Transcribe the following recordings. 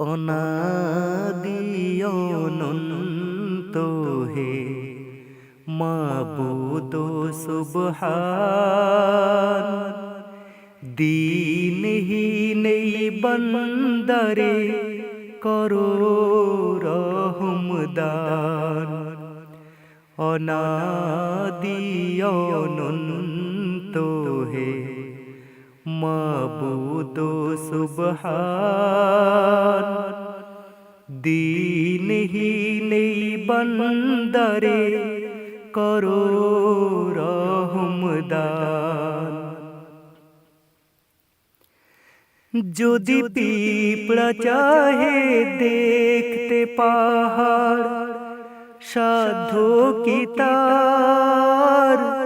অনাদিয়নন্ত হে মাবুদ সুবহান। দিনহীন বন্দরে করো রহমদান। অনাদিয়নন্ত হে মাবুদ সুবহান। দিনহীন বন্দরে করো রহমদান যদি পিপড়া চাহে দেখতে পাহাড় সাধ্য কি তার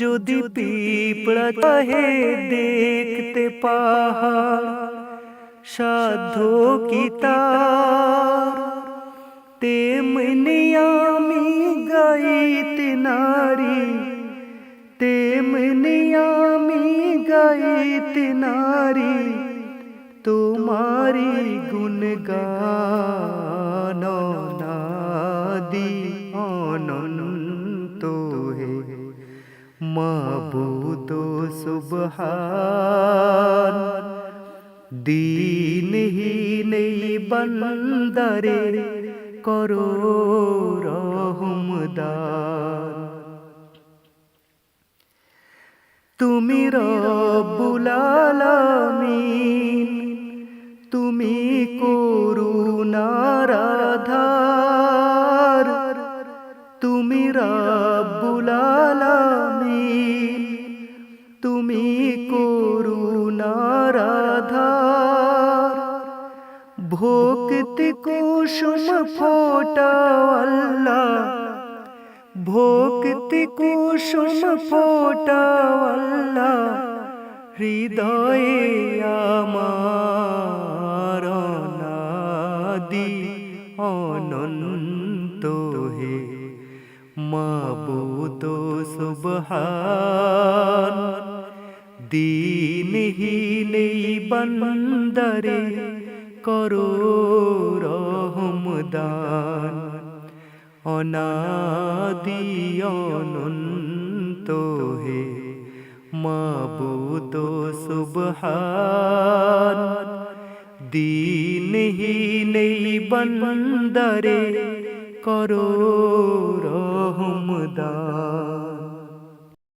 যদি পিপড়া চাহে দেখতে পাহাড় সাধ্য কি তার তেমনি আমি গাইতে নারী তেমনি আমি গাইতে নারী তোমারি গুণগান। সুবহান। দিন নেই বন্দরে করো রহমদার তুমি রব্বুল ভক্তি কুসুম ফোটাও আল্লাহ। ভক্তি কুসুম ফোটাও আল্লাহ। হৃদয়ে আমার নাদি অনন্ত হে। মাবুদ সুবহান। দিনহীন বন্দরে করো রহমদান অনাদি অনন্ত হে মাবুদ সুবহান। দিনহীন বন্দরে করো রহমদান